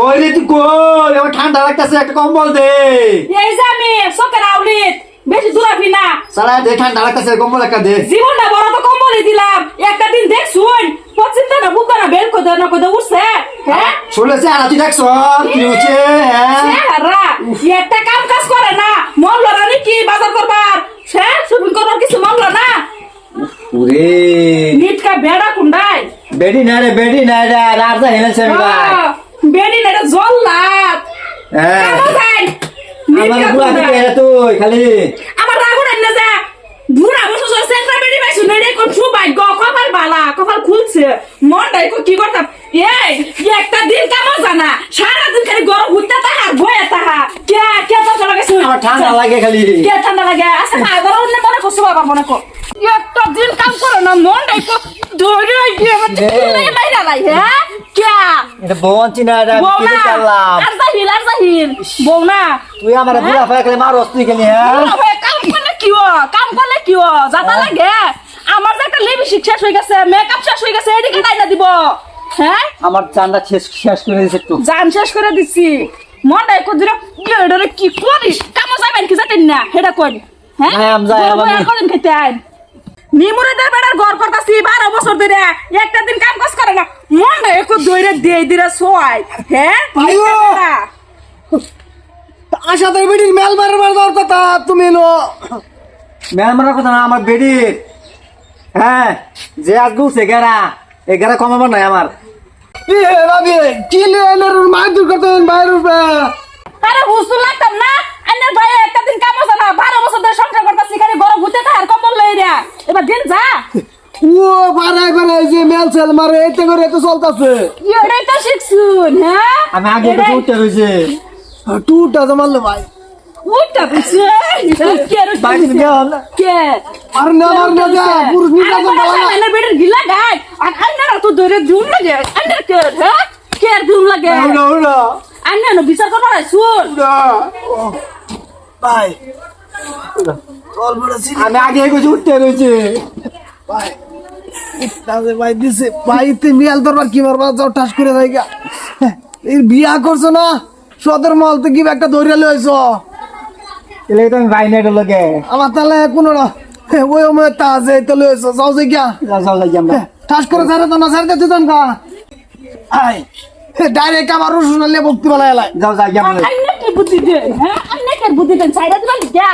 কই রে তুই কই? আমার ঠান্ডা লাগতেছে একটা কম্বল দে। এই যে আমি চোখের আউলিত। বেশি দূরাবি না। সারা দে ঠান্ডা লাগতেছে কম্বল একটা দে। জীবনটা বড় তো কম্বলই দিলাম। একটা দিন দেখ শুন পশ্চিমটা না বুকটা না বের করে না করে উঠছে। হ্যাঁ? শুনেছে আর তুই দেখছ কি হচ্ছে হ্যাঁ? একটা কাম কাজ করে না মন লড়ানি কি বাজার করবার? সে শপিং করবার কিছু মন না? ওরে নিটকা বেড়া কুন্ডাই বেডি না রে বেডি না রে রাজা হেলেছে ভাই বেডি না এটা জল লাগ হ্যাঁ কামো যাই আমার বুড়া। থেকে তুই খালি। আমার রাগুন না যা। বুড়া বসে বসে সেন্ট্রা বেডি পাইছু নেড়ে কোন সুভাগ্য। কপাল বালা কপাল খুলছে। মনটাই কি করতাম? এই একটা দিন কামো জানা সারা দিন খালি গরম হইতা তাহা বয়া তাহা। কে কে তো চলে গেছে? আমার ঠান্ডা লাগে খালি। কে ঠান্ডা লাগে? আচ্ছা আবার অন্য মনে করছ বাবা মনে কর। একটা দিন কাম করো না মনটাই ধরে গিয়ে মানে বাইরে লাই হ্যাঁ? এটা বোন চিনা রে বউ কি করলাম আর জাহিল আর জাহিল বউ না তুই আমার বুড়া ফায়া খালি মারস তুই খালি হ্যাঁ? কাম করলে কি ও? কাম করলে কি ও? যাতা লাগে। আমার যে একটা লিপস্টিক শেষ হয়ে গেছে মেকআপ শেষ হয়ে গেছে এদিকে তাই না দিব। হ্যাঁ? আমার চান্দা শেষ শেষ করে দিয়েছে একটু। জান শেষ করে দিছি। মনটা একটু দূরে এডরে কি করিস? কামো যাবেন কি যাতেন না? হেডা কই? হ্যাঁ? হ্যাঁ, আমি যাই, বড় আমার বড় নি- করেন খেতে আইন নিমুরেদের বেড়ার ঘর করতাছি বারো বছর ধরে। একটা দিন কাম কাজ করে দিয়ে দিরে সোয়াই হ্যাঁ! বেটা। আশাদের বেডির মেল মারবার দেওয়ার কথা তুমি নো মেল মারার কথা না আমার বেডি হ্যাঁ যে আজ গুছে গেরা। এই গেরা কমাবার নাই আমার। এ ভাবি কি লে এলের মার দূর করতে বাইরে উঠবে আরে হুসুল লাগতাম না? আন্নার ভাই একটা দিন কাম আছে না বারো বছর ধরে সংসার করতেছি খালি গরম হতে তাহার কম্বল লই রে এবার দিন যা। ও বাড়াই বাড়াই সেল মারে এতে করে তো চলতেছে। এটাই তো শিখছুন হ্যাঁ? আমি আগে একটু উঠতে রয়েছে। টুটা তো মারলো ভাই। উঠটা বুঝছে? কে রে না কে? আর না মার না যা পুরুষ নির্যাতন করা না আন্নার বেটার গিলা গায়। আর আন্নার তো ধরে জুম লাগে। আন্নার কে হ্যাঁ? কে জুম লাগে? উড়া উড়া আন্নার বিচার শুন উড়া ভাই আমি আগে উঠতে রয়েছে। ভাই। তাহলে ভাই দিছে ভাই দরবার কি মারবা যাও ঠাস করে যাই গা এই বিয়া করছ না সদর মহল তো কি একটা ধরে লইছো এলে তো আমি বাইরে এটা লোকে আমার তাহলে কোনো না ওই তা আছে তো লইছো যাও যে গিয়া যাও যাও যাই আমরা ঠাস করে ছাড়ে তো না ছাড়তে তুই কা আই ডাইরেক্ট আমার রসুন আলিয়া ভক্তি বলা এলাই যাও যাই কি বুদ্ধি দে হ্যাঁ বুদ্ধি দেন সাইডা দিবা